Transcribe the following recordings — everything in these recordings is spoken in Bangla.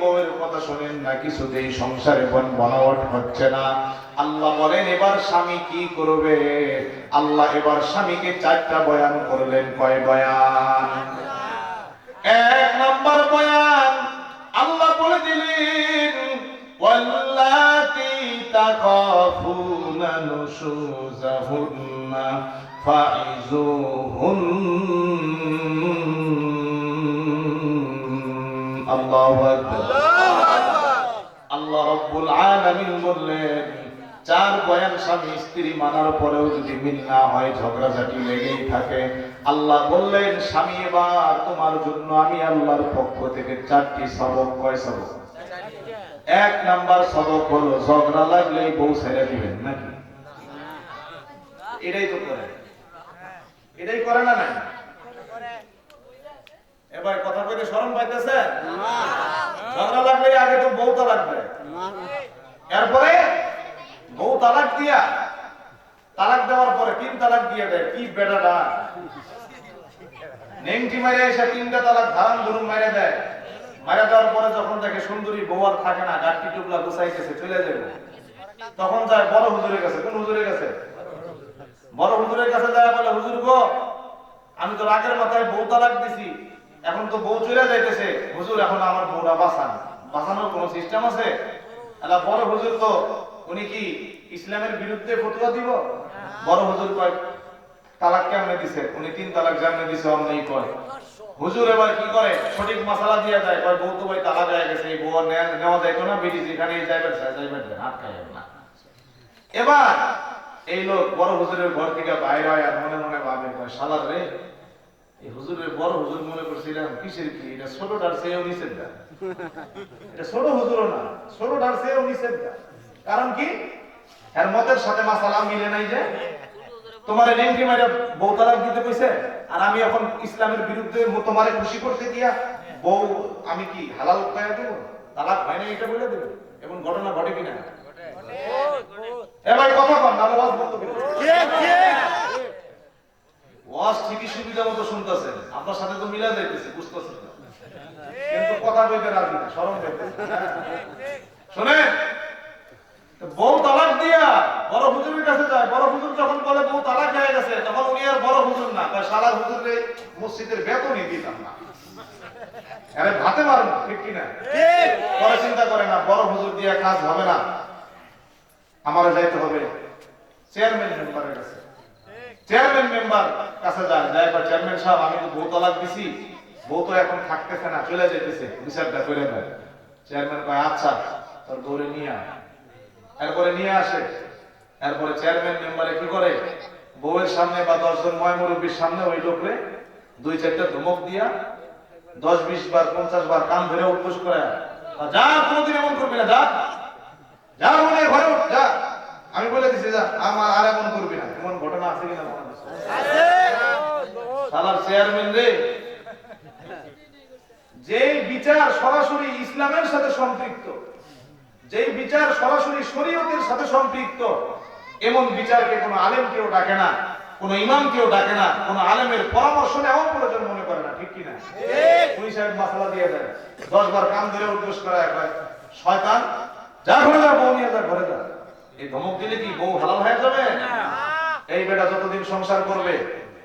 বউয়ের কথা শোনেন না, কিছুতেই সংসারে বন বনাবট হচ্ছে না। আল্লাহ বলেন, এবার স্বামী কি করবে? আল্লাহ এবার স্বামীকে চারটা বয়ান করলেন। কয় বয়ান? এক নম্বর বয়ান আল্লাহ বলে দিলেন, ওয়াল্লাতি তাখাফুনা নুশুজাহুন্না ফাইজুহুন আল্লাহু আকবার। আল্লাহ রব্বুল আলামিন বললেন চার বয়ান স্বামী স্ত্রী মানার পরেও যদি মিল না হয় ঝগড়াঝাটি লেগেই থাকে। আল্লাহ বললেন স্বামী এবার তোমার জন্য আমি আল্লাহর পক্ষ থেকে চারটি সবক। কয় সবক? এক নাম্বার সবক হলো ঝগড়া লাগলেই বউ ছেড়ে দিবেন নাকি? এটাই তো করে। এটাই করে না নাই? এবার কথা কইতে শরম পাইতেছে? ঝগড়া লাগলে আগে তো বউ তালাক দেয়। এরপরে বউ তালাক দিয়া তালাক দেওয়ার পরে তিন তালাক দিয়ে দেয় কি বেটাটা নেংটি মারে এসে তিনটা তালাক ধারান ধরুন মেরে দেয়। মারা দেওয়ার পরে যখন দেখে সুন্দরী বউ আর থাকে না গাঠটি টুকলা গুছাইতেছে চলে যাবে। তখন যায় বড় হুজুরের কাছে কোন হুজুরের কাছে? বড় হুজুরের কাছে যায় বলে হুজুর গো আমি তো রাগের মাথায় বউ তালাক দিছি। এখন তো বউ চলে যাইতেছে। হুজুর, এখন আমার বউটা বাঁচান। বাঁচানোর কোন সিস্টেম আছে? বড় হুজুর তো, উনি কি ইসলামের বিরুদ্ধে ফতোয়া দিব? বড় হুজুর কয়, তালাক কেমনে দিছে? উনি, তিন তালাক যেমনে দিছে কয় হুজুর এবার কি করে? সঠিক দিয়ে দেয় কয়, বউ তো ভাই গেছে, এই বউ নেওয়া না যেখানে না। এবার এই লোক বড় হুজুরের ঘর থেকে বাইরে হয় আর মনে মনে ভাবে, কয়, শালার রে এই হুজুরের বড় হুজুর মনে করছিলাম কিসের কি? এটা নিষেধ এটা ছোট হুজুরও না নিষেধ কারণ কি? এর মতের সাথে মাসালা মিলে নাই যে। তোমার নেমকি মারে বউ তালাক দিতে কইছে আর আমি এখন ইসলামের বিরুদ্ধে তোমারে খুশি করতে দিয়া বউ আমি কি হালাল কয়া দেব? তালাক হয় না এটা বলে দেব? এবং ঘটনা ঘটে কিনা? এবার কথা ওয়াজ বন্ধ করে। ওয়াজ ঠিকই সুবিধা মতো শুনতেছেন। আপনার সাথে তো মিলা যাইতেছে, বুঝতেছেন না। কিন্তু কথা বলতে রাজি না, শরম পেতেছে শোনে বউ তালাক দিয়া বড় হুজুরের কাছে যায়। বড় হুজুর যখন বলে বউ তালাক হয়ে গেছে, তখন উনি আর বড় হুজুর না, কয় সারা হুজুরে মসজিদের বেতনই দিতাম না। আরে ভাতে মারুন, ঠিক কিনা? পরে চিন্তা করে না বড় হুজুর দিয়া কাজ হবে না। আমারে যাইতে হবে। চেয়ারম্যান মেম্বারের কাছে। চেয়ারম্যান মেম্বার কাছে যান বা চেয়ারম্যান সাহেব, আমি তো বউ তালাক দিছি। বউ তো এখন থাকতেছে না, চলে যাইতেছে। বিচারটা করে দেয় চেয়ারম্যান কয় আচ্ছা তোর বউরে নিয়ে আয়। এরপরে নিয়ে আসে। এরপরে চেয়ারম্যান মেম্বারে কি করে? বউয়ের সামনে বা দশজন ময় মুরব্বীর সামনে ওই লোকরে দুই চারটা ধমক দিয়া দশ, বিশ বার, পঞ্চাশ বার কান ধরে উঠবোস করে যা কোনোদিন এমন করবি না, যা। যা মনে ঘরে উঠ, যা। আমি বলে দিছি, যা, আমার আর এমন করবি না। এমন ঘটনা আছে কিনা আছে? শালার চেয়ারম্যান রে। যে বিচার সরাসরি ইসলামের সাথে সম্পৃক্ত যে বিচার সরাসরি শরীয়তের সাথে সম্পৃক্ত এমন বিচারকে কোনো আলেম কেউ ডাকে না কোনো ইমাম কেউ ডাকে না কোনো আলেমের পরামর্শ নেওয়াও প্রয়োজন মনে করে না ঠিক কিনা? পুলিশ সাহেব মাসালা দিয়ে দেয় দশ বার কান ধরে উদ্দেশ্য করা একবার শয়তান যা ঘরে যা বউ নিয়ে যা ঘরে যা। এই ধমক দিলে কি বউ হালাল হয়ে যাবে? এই বেটা যতদিন সংসার করবে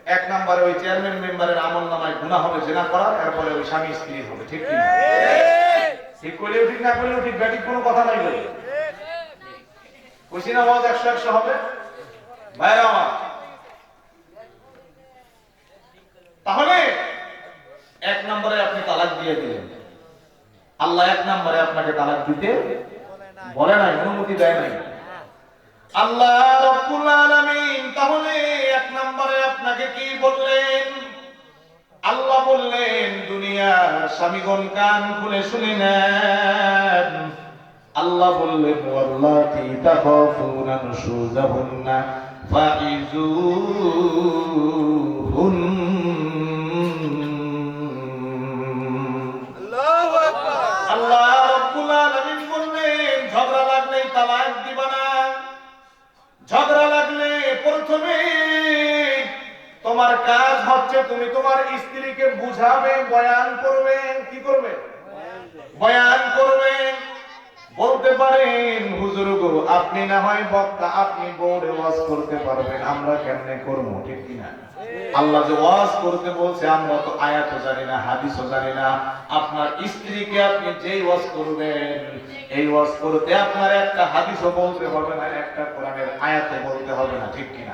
এক নম্বরে ওই চেয়ারম্যান মেম্বারের আমল নামায় গুণা হবে, জেনা করার, এরপরে ওই স্বামী স্ত্রী হবে, ঠিক কিনা ঠিক করলেও ঠিক না করলেও ঠিক ব্যাটিক কোনো কথা নাই বলে। কইছি না ওয়াজ একশো একশো হবে। ভাইরা আমার, তাহলে এক নম্বরে আপনি তালাক দিয়ে দিলেন। আল্লাহ এক নম্বরে আপনাকে তালাক দিতে বলে নাই, অনুমতি দেয় নাই। আল্লাহ রব্বুল আলামিন, তাহলে এক নম্বরে আপনাকে কি বললেন? আল্লাহ বললেন, দুনিয়ার স্বামীগণ কান খুলে শুনে নেন। আল্লাহ বললেন, ওয়াল্লাতি তাখাফুনা নুশুজাহুন্না ফাইজুহুন প্রথমে তোমার কাজ হচ্ছে তুমি তোমার স্ত্রীকে বুঝাবে বয়ান করবে। কি করবে। বয়ান করবে। বলতে পারেন, হুজুর গো, আপনি না হয় বক্তা, আপনি বোর্ডে ওয়াজ করতে পারবেন, আমরা কেমনে করব, ঠিক কিনা আল্লাহ যে ওয়াজ করতে বলছে, আমরা তো আয়াতও জানি না, হাদিসও জানি না, আপনার স্ত্রীকে আপনি যেই ওয়াজ করবেন, এই ওয়াজ করতে আপনার একটা হাদিসও বলতে হবে না, একটা কোরআনের আয়াতও বলতে হবে না, ঠিক কিনা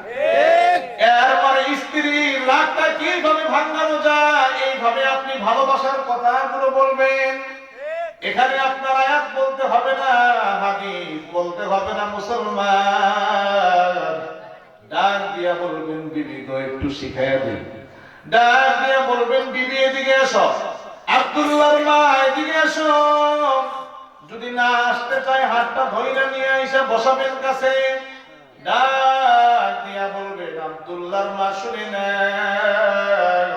এরপরে স্ত্রী রাগটা কীভাবে ভাঙানো যায়, এইভাবে আপনি ভালোবাসার কথাগুলো বলবেন এখানে আপনার আয়াত বলতে হবে না, হাদিস বলতে হবে না, মুসলমান। ডাক দিয়া বলবেন, বিবি গো, একটু শিখাইয়া দিন। ডাক দিয়া বলবেন, বিবি, এদিকে এসো। আব্দুল্লাহর মা, এদিকে এসো। যদি না আসতে চায়, হাতটা ধইরা নিয়ে এসে বসাবেন কাছে। ডাক দিয়া বলবেন, আব্দুল্লাহর মা, শুনে নাও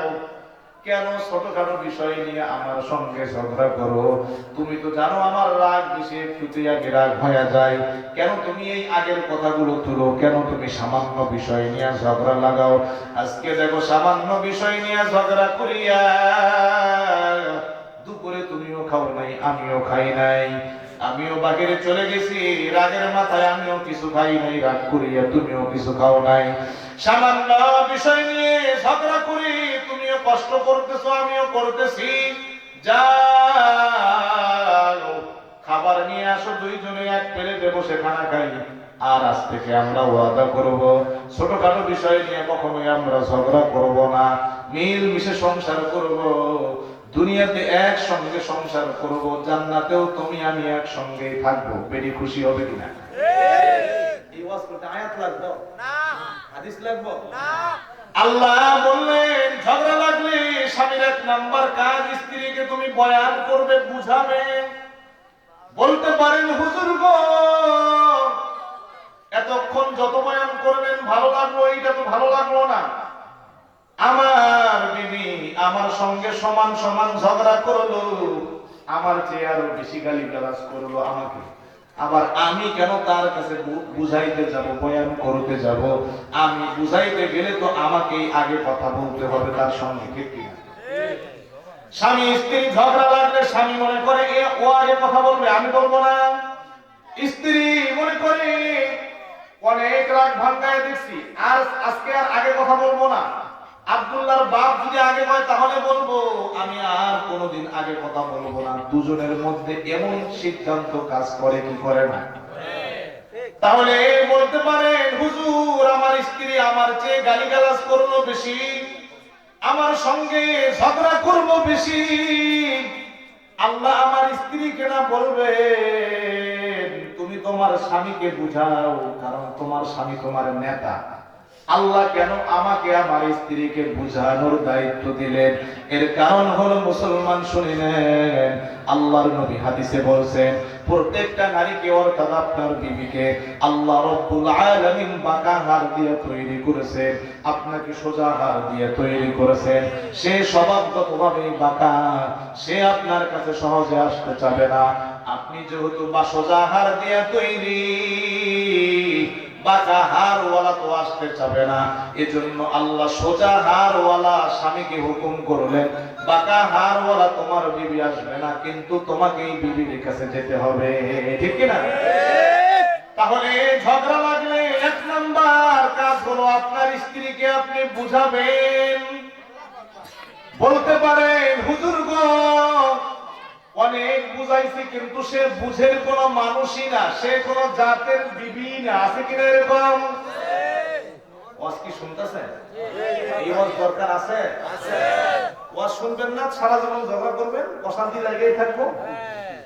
কেন ছোটখাটো বিষয় নিয়ে আমার সঙ্গে ঝগড়া করো? তুমি তো জানো আমার রাগ বেশি একটুতে আগে রাগ হয়ে যায়। কেন তুমি এই আগের কথাগুলো তুলো? কেন তুমি সামান্য বিষয় নিয়ে ঝগড়া লাগাও? আজকে দেখো সামান্য বিষয় নিয়ে ঝগড়া করিয়া দুপুরে তুমিও খাও নাই, আমিও খাই নাই। আমিও বাগেরে চলে গেছি, রাগের মাথায় আমিও কিছু খাই নাই, রাগ করিয়া তুমিও কিছু খাও নাই। সামান্য বিষয় নিয়ে কষ্ট করতেছো আমিও করতেছি। যাও খাবার নিয়ে আসো দুইজনে এক প্লেটে বসে খানা খাই। আর আজ থেকে আমরা ওয়াদা করব ছোটখাটো বিষয় নিয়ে কখনোই আমরা ঝগড়া করব না। মিল মিশে সংসার করব দুনিয়াতে একসঙ্গে সংসার করব জান্নাতেও তুমি আমি একসঙ্গে থাকব। বেরি খুশি হবে কিনা? এই ওয়াজ করতে আয়াত লাগবে? হাদিস লাগবে? আল্লাহ বললেন, ঝগড়া লাগলে স্বামীর এক নাম্বার কাজ, স্ত্রীকে তুমি বয়ান করবে, বুঝাবে। বলতে পারেন, হুজুর গো, এতক্ষণ যত বয়ান করবেন ভালো লাগল, এইটা তো ভালো লাগল না। আমার বিবি আমার সঙ্গে সমান সমান ঝগড়া করল, আমার চেয়ে আরও বেশি গালি গালাজ করল আমাকে। আবার আমি কেন তার কাছে বুঝাইতে যাব, বয়ান করতে যাব? আমি বুঝাইতে গেলে তো আমাকেই আগে কথা বলতে হবে তার সঙ্গে, ঠিক কিনা স্বামী, স্ত্রী, ঝগড়া লাগলে স্বামী মনে করে এ ও আগে কথা বলবে, আমি বলব না। স্ত্রী মনে করে অনেক রাগ ভাঙ্গায় দেখছি, আর আজকে আর আগে কথা বলব না। আব্দুল্লাহর বাপ যদি আগে হয়, তাহলে বলব, আমি আর কোনোদিন আগে কথা বলব না। দুজনের মধ্যে এমন সিদ্ধান্ত কাজ করে কি করে না? তাহলে বলতে পারেন, হুজুর, আমার স্ত্রী আমার চেয়ে গালিগালাজ করল বেশি, আমার সঙ্গে ঝগড়া করব বেশি। আল্লাহ আমার স্ত্রীকে না বলবে, তুমি তোমার স্বামীকে বুঝাও, কারণ তোমার স্বামী তোমার নেতা। আল্লাহ কেন আমাকে আমার স্ত্রীকে বুঝানোর দায়িত্ব দিলেন? এর কারণ হলো মুসলমান শুনে নেন আল্লাহর নবী হাদিসে বলছেন, প্রত্যেকটা নারীকে অর্থাৎ আপনার বিবিকে আল্লাহ রব্বুল আলামিন বাঁকা হার দিয়ে তৈরি করেছেন, আপনাকে সোজা হার দিয়ে তৈরি করেছেন। সে স্বভাবগতভাবে বাঁকা, সে আপনার কাছে সহজে আসতে চাবে না। আপনি যেহেতু বা সোজা হার দিয়ে তৈরি তো আসতে চাবে না, এজন্য আল্লাহ সোজা স্বামীকে হুকুম করলেন, বাঁকা তোমার বিবি আসবে না, কিন্তু তোমাকেই বিবির কাছে যেতে হবে। ঠিক কি না তাহলে ঝগড়া লাগলে এক নাম্বার কাজ হলো আপনার স্ত্রীকে আপনি বুঝাবেন। বলতে পারেন, হুজুর বুঝাইছি কিন্তু সে বুঝের কোন মানুষই না সে কোন জাতের বিবি না। আছে কিনা এরকম? ওয়াজ কি শুনতেছেন? এই ওয়াজ দরকার আছে? ওয়াজ শুনবেন না সারা জীবন ঝগড়া করবেন অশান্তি জায়গায় থাকব।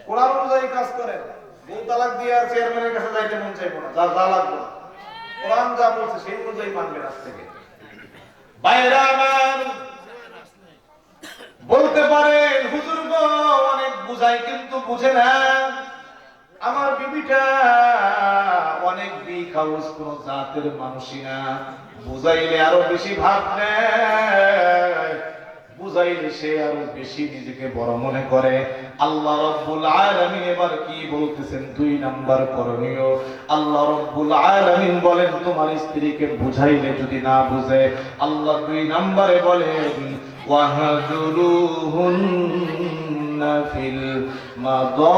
কোরআন অনুযায়ী কাজ করেন। বউ তালাক দিয়ে আর চেয়ারম্যানের কাছে যাইতে মন চাইব না যা যা লাগবে। না। কোরআন যা বলছে সেই অনুযায়ী মানবেন আজ থেকে। বাইরা বলতে পারেন, হুজুর গো, অনেক বুঝাই কিন্তু বুঝে না। আমার বিবিটা অনেক বিগ হাউস কোন জাতের মানুষই না। বুঝাইলে আরও বেশি ভাব বুঝাইলে সে আরও বেশি নিজেকে বড় মনে করে। আল্লাহ রব্বুল আলামিন এবার কি বলতেছেন? দুই নাম্বার করণীয়। আল্লাহ রব্বুল আলামিন বলেন, তোমার স্ত্রীকে বুঝাইলে যদি না বুঝে, আল্লাহ দুই নাম্বারে বলেন واهجروهن في المضاجع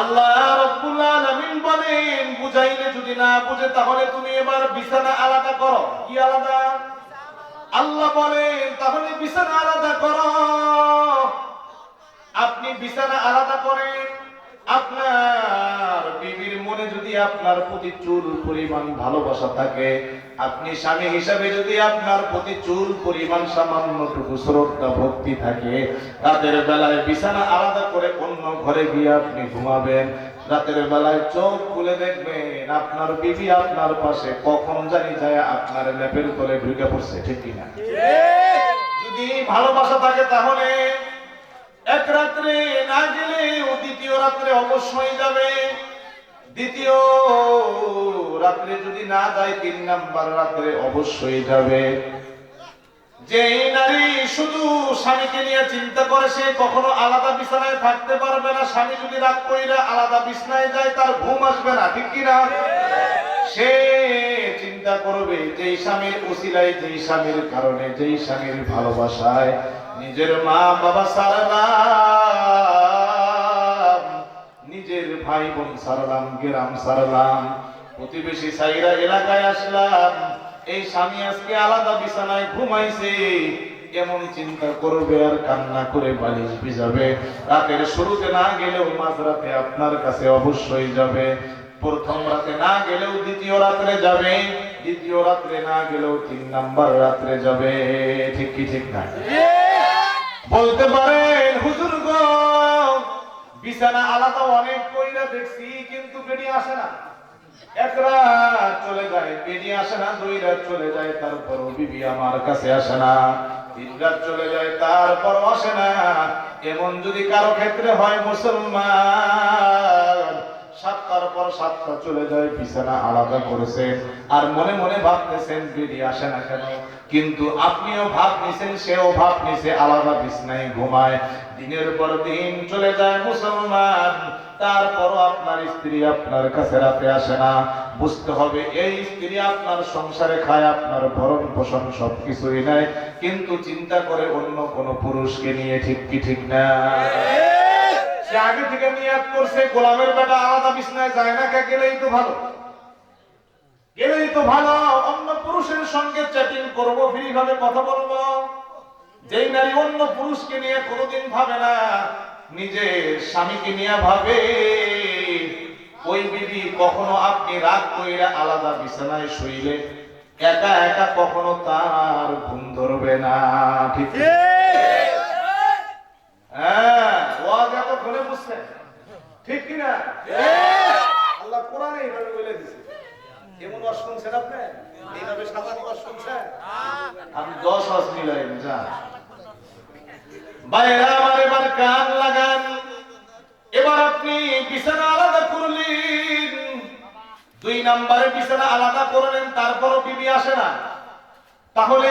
আল্লাহ রব্বুল আলামিন বলেন, বুঝাইলে যদি না বুঝে, তাহলে তুমি এবার বিছানা আলাদা করো। কি আলাদা? আল্লাহ বলেন, তাহলে বিছানা আলাদা করো। আপনি বিছানা আলাদা করেন, আপনার আপনার প্রতি চুল পরিমাণ ভালোবাসা থাকে, আপনি স্বামী হিসাবে যদি আপনার প্রতি চুল পরিমাণ সামান্যটুকু শ্রদ্ধা, ভক্তি থাকে, রাতের বেলায় বিছানা আলাদা করে অন্য ঘরে গিয়ে আপনি ঘুমাবেন, রাতের বেলায় চোখ খুলে দেখবেন আপনার বিবি আপনার পাশে কখন জানি যায় আপনার ল্যাপের তলে ঢুকে পড়ছে, ঠিক কিনা? যদি ভালোবাসা থাকে তাহলে এক রাত্রে না গেলে দ্বিতীয় রাত্রে অবশ্যই যাবে। দ্বিতীয় রাত্রে যদি না যায়, তিন নাম্বার রাত্রে অবশ্যই যাবে। যে নারী শুধু স্বামীকে নিয়ে চিন্তা করে, সে কখনো আলাদা বিছানায় থাকতে পারবে না। স্বামী যদি আলাদা বিছানায় যায়, তার ঘুম আসবে না, ঠিক কিনা? সে চিন্তা করবে স্বামীর স্বামীর কারণে স্বামীর ভালোবাসায় নিজের মা বাবা নিজের ভাই বোন সারলাম, গ্রাম সারলাম, প্রতিবেশী সাইরা এলাকায় আসলাম। এই স্বামী আজকে আলাদা বিছানায় ঘুমাইছে। এমন চিন্তা করবে আর কান্না করে বালিশ ভিজাবে। রাতের শুরুতে না গেলেও মাঝরাতে আপনার কাছে অবশ্যই যাবে। প্রথম রাতে না গেলেও দ্বিতীয় রাত্রে যাবে। দ্বিতীয় রাত্রে না গেলেও তিন নাম্বার রাত্রে যাবে। ঠিক কি ঠিক না? বলতে পারেন, হুজুর বিছানা আলাদা অনেক কইরা দেখছি, কিন্তু বেরিয়ে আসে না। এক রাত চলে যায় বেরিয়ে আসে না, দুই রাত চলে যায় তারপর বিবি আমার কাছে আসে না। তিন রাত চলে যায় তারপর আসে না। এমন যদি কারও ক্ষেত্রে হয় মুসলমান, সাতটার পর সাতটা চলে যায়, বিছানা আলাদা করেছেন, আর মনে মনে ভাবতেছেন বেরিয়ে আসে না কেন? কিন্তু আপনিও ভাব নিছেন, সেও ভাব নিছে, আলাদা বিছনায় ঘুমায়। দিনের পর দিন চলে যায় মুসলমান, তারপরও আপনার স্ত্রী আপনার কাছে রাতে আসে না। বুঝতে হবে, এই স্ত্রী আপনার সংসারে খায়, আপনার ভরণ পোষণ সবকিছুই নেয়, কিন্তু চিন্তা করে অন্য কোনো পুরুষকে নিয়ে ঠিক কি ঠিক না? সে আগে থেকে নিয়াত করছে, গোলামের বেটা আলাদা বিছনায় যায় না, কে গেলেই তো ভালো। গেলেই তো ভালো অন্য পুরুষের সঙ্গে চ্যাটিং করব ফ্রি ভাবে কথা বলব। যেই নারী অন্য পুরুষকে নিয়ে কোনোদিন ভাবে না নিজের স্বামীকে নিয়ে ভাবে। ওই বিবি কখনো আপনি রাগ কইরা আলাদা বিছানায় শুইলে একা একা কখনো তার ঘুম ধরবে না ঠিক হ্যাঁ ওয়াজ এত খুলে বুঝছেন ঠিক কি না আল্লাহ কোরআনে এইভাবে বলে দিছে। এমন ওয়াজ শুনছেন আপনি? এইভাবে সাজানো ওয়াজ শুনছেন? আপনি দশ ওয়াজ মিলাইন যা। বাইরে আমার এবার কান লাগান। এবার আপনি বিছানা আলাদা করলেন। দুই নম্বরে বিছানা আলাদা করলেন তারপরও বিবি আসে না। তাহলে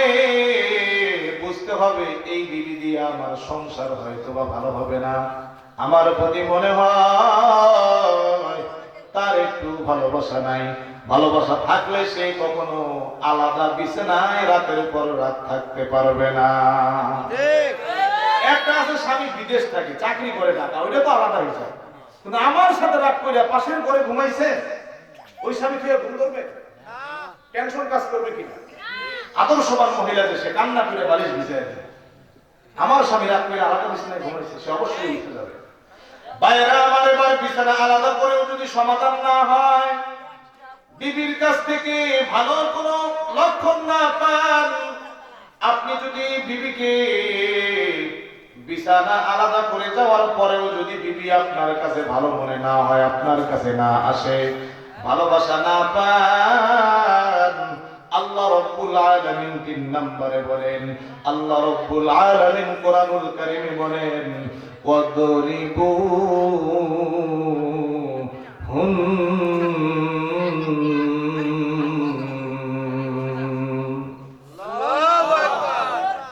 বুঝতে হবে এই বিবি দিয়ে আমার সংসার হয়তো বা ভালো হবে না। আমার প্রতি মনে হয় তার একটু ভালোবাসা নাই। ভালোবাসা থাকলে সে কখনো আলাদা বিছানায় রাতের পর রাত থাকতে পারবে না। একটা আছে স্বামী বিদেশ থাকে চাকরি করে ঢাকা ওইটা তো আলাদা হিসাব কিন্তু আমার সাথে রাত করে পাশের ঘরে ঘুমাইছে ওই স্বামী কি ঘুম করবে টেনশন কাজ করবে কিনা? আদর্শবান মহিলা দেশে কান্না করে বালিশ ভিজে আমার স্বামী রাত করে আলাদা বিছানায় ঘুমাইছে সে অবশ্যই উঠে যাবে। বাইরে আমার এবার বিছানা আলাদা করেও যদি সমাধান না হয় বিবির কাছ থেকে ভালো কোনো লক্ষণ না পান, আপনি যদি বিবিকে বিছানা আলাদা করে যাওয়ার পরেও যদি বিবি আপনার কাছে ভালো মনে না হয়, আপনার কাছে না আসে, ভালোবাসা না পান, আল্লাহ রব্বুল আলামিন তিন নম্বরে বলেন, আল্লাহ রব্বুল আলামিন কোরআনুল কারীমে বলেন, ওয়াদরিবু হুম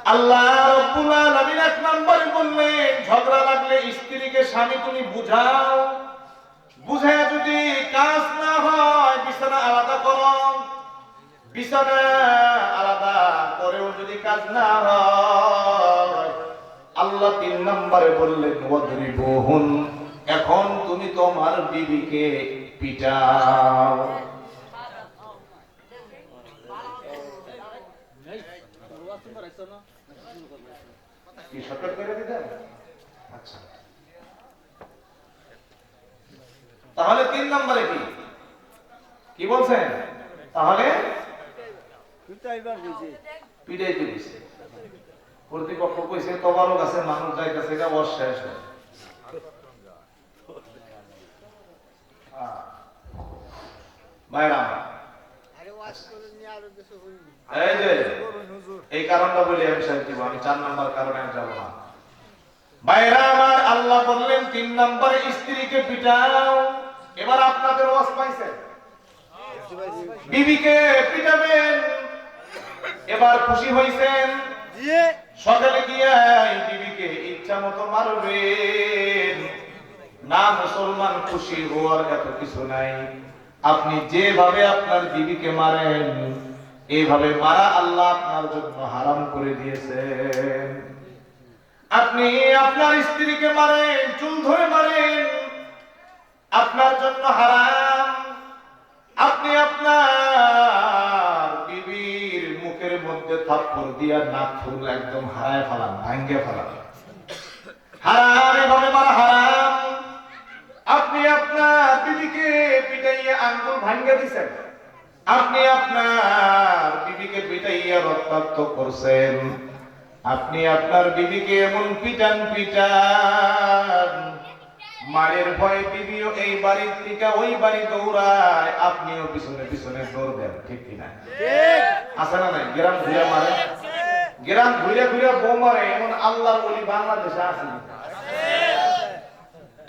আল্লাহ রব্বুল আলামিন এক নম্বরে বললেন ঝগড়া লাগলে স্ত্রীকে স্বামী তুমি বুঝাও বুঝায় যদি কাজ না হয় বিছানা আলাদা করো বিছানা আলাদা করেও যদি কাজ না হয় আল্লাহ তিন নম্বরে বললেন ওয়াদরিবুহুন এখন তুমি তোমার বিবিকে পিটাও কি শর্টকাট করে দিতেন? আচ্ছা। তাহলে তিন নম্বরে কি? কি বলছেন? তাহলে? কর্তৃপক্ষ কইছে তোমারও কাছে মানুষ যাইতেছে এটা বস শেষ হয়। আহ। ভাইরা আমার, এই যে এই কারণটা বলি আমি সাহেব দিব আমি চার নাম্বার কারণে আমি যাব না। ভাইরা আমার আল্লাহ বললেন তিন নম্বরে স্ত্রীকে পিটাও। এবার আপনাদের ওয়াজ পাইছেন? বিবিকে পিটাবেন। এবার খুশি হইছেন? সকালে গিয়া বিবিকে ইচ্ছা মতো মারবেন। না মুসলমান খুশি হওয়ার এত কিছু নাই। আপনি যেভাবে আপনার বিবিকে মারেন এইভাবে মারা আল্লাহ আপনার জন্য হারাম করে দিয়েছেন আপনি আপনার স্ত্রীকে মারেন, চুল ধরে মারেন, আপনার জন্য হারাম। আপনি আপনার বিবির মুখের মধ্যে থাপ্পড় দিয়া নাক ফুল একদম হারায় ফেলান, ভাঙ্গে ফেলান। হারাম, এভাবে মারা হারাম। আপনি আপনার বিবিকে পিটাইয়া আঙ্গুল ভাঙ্গে দিছেন। আপনি আপনার বিবিকে পিটাইয়া রক্তাক্ত করছেন। আপনি আপনার বিবিকে এমন পিটান পিটান। মায়ের ভয়ে বিবিও এই বাড়ির থেকে ওই বাড়ি দৌড়ায়, আপনিও পিছনে পিছনে দৌড় দেন ঠিক কিনা? আছে না নাই? গ্রাম ঘুরে মারে। গ্রাম ঘুরে ঘুরে বউ মারে, এমন আল্লাহর বলি বাংলাদেশে আছে।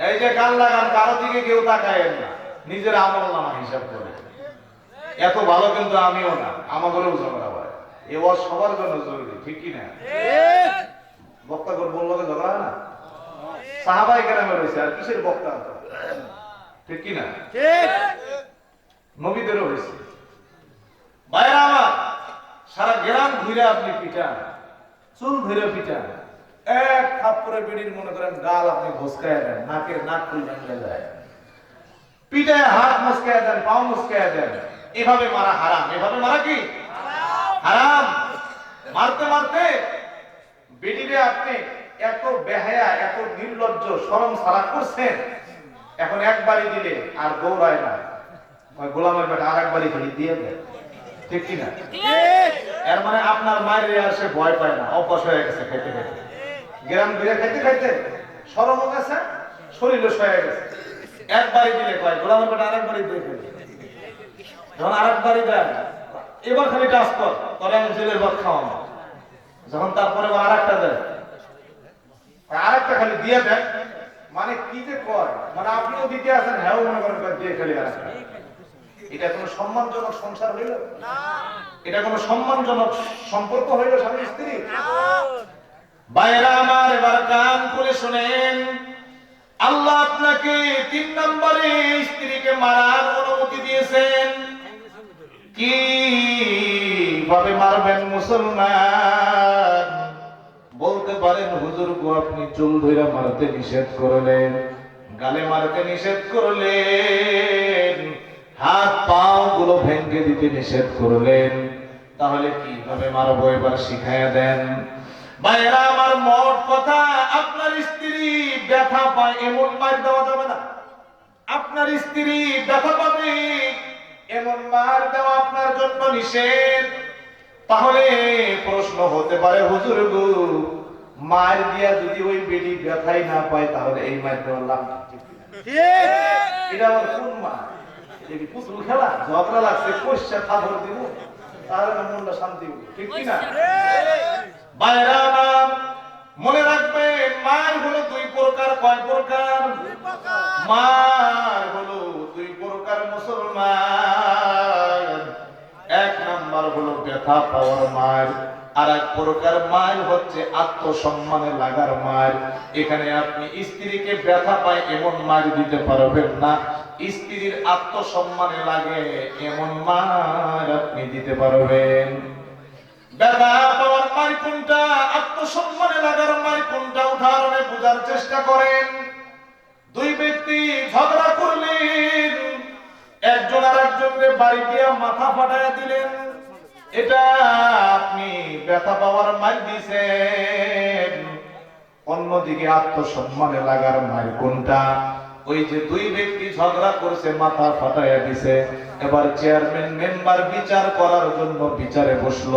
এই যে গান লাগান, কারও দিকে কেউ তাকায় না। নিজের আমল নামা হিসাব করে। এত ভালো কিন্তু আমিও না, আমাদেরও ঝগড়া হয়। এ ওয়াজ সবার জন্য জরুরি, ঠিক কি না? বক্তা করে বলল ঝগড়া না? সাহাবাই কেরামে রয়েছে আর কিসের বক্তা? ঠিক কি না? নবীদেরও হয়েছে বাইরা আমার, সারা গ্রাম ঘুরে আপনি পিটান, চুল ধরে পিটান। এক থাপ্পড়ে বিড়ির মনে করেন গাল আপনি ঘুসকায় দেন, নাকের নাক ফুল যায়। পিঠায় হাত মুসকায় দেন, পাও মুসকায় দেন। এভাবে মারা হারাম। এভাবে মারা কি? হারাম। মারতে মারতে বেডিরে আপনি এত বেহায়া, এত নির্লজ্জ, শরম সারা করছেন। এখন একবারই দিলে আর দৌড়ায় না। গোলামের বেটা আর একবারই খালি দিয়ে দেয়। ঠিক কি না? এর মানে আপনার মায়ের আর সে ভয় পায় না, অভ্যাস হয়ে গেছে খাইতে খাইতে। গ্রাম ঘুরে খাইতে খাইতে সরম গেছে, শরীরও সয়ে গেছে। একবারই দিলে কয়? গোলামের বেটা আরেকবারই দিয়ে ফেলে যখন আরেকবারই দেয় এবার খালি টাচ কর তবে আমি জেলের ভাত খাওয়ানো। যখন তারপরে আর একটা দেয় আরেকটা খালি দিয়ে দেয়। মানে কি যে কয়? মানে আপনিও দিতে আছেন হ্যাঁ মনে করেন দিয়ে খালি আরেকটা। এটা কোনো সম্মানজনক সংসার হইল? এটা কোনো সম্মানজনক সম্পর্ক হইল স্বামী স্ত্রী? বাইরা আমার এবার কান করে শুনেন আল্লাহ আপনাকে তিন নম্বরে স্ত্রীকে মারার অনুমতি দিয়েছেন। কি ভাবে মারবেন মুসলমান? বলতে পারেন, হুজুর গো, আপনি চুল ধরে মারতে নিষেধ করলেন, গালে মারতে নিষেধ করলেন, হাত পাও গুলো ভেঙ্গে দিতে নিষেধ করলেন, তাহলে কীভাবে মারবো এবার শিখাইয়া দেন? ভাইরা আমার মোট কথা, আপনার স্ত্রী ব্যথা পায়, এমন মার দেওয়া যাবে না। আপনার স্ত্রী ব্যথা পাবে এমন মার দেওয়া আপনার জন্য নিষেধ। তাহলে প্রশ্ন হতে পারে হুজুর গো মার দিয়া যদি ওই বেডি ব্যথাই না পায় তাহলে এই মার দেওয়ার লাভ এটা আমার কোন মা পুতুল খেলা? ঝগড়া লাগছে কষা খাবার দিব। তাহলে মনটা শান্তি ঠিক বাইরা মনে রাখবেন মার হলো দুই প্রকার কয় প্রকার। মার হলো প্রকার মুসলমান। এক নাম্বার হলো ব্যথা পাওয়ার মার আর এক প্রকার মার হচ্ছে আত্মসম্মানে লাগার মার এখানে আপনি স্ত্রীকে ব্যথা পায় এমন মার দিতে পারবেন না। স্ত্রীর আত্মসম্মানে লাগে এমন মার আপনি দিতে পারবেন। ব্যথা পাওয়ার মার কোনটা? আত্মসম্মানে লাগার মার কোনটা? উদাহরণে বোঝার চেষ্টা করেন। দুই ব্যক্তি ঝগড়া করলেন একজন আর একজনকে বাড়ি দিয়ে মাথা ফাটায় দিলেন। এটা আপনি ব্যথা পাওয়ার মাই দিছে অন্যদিকে আত্মসম্মানে লাগার মার কোনটা? ওই যে দুই ব্যক্তি ঝগড়া করছে, মাথা ফাটাইয়া দিছে। এবার চেয়ারম্যান মেম্বার বিচার করার জন্য বিচারে বসল।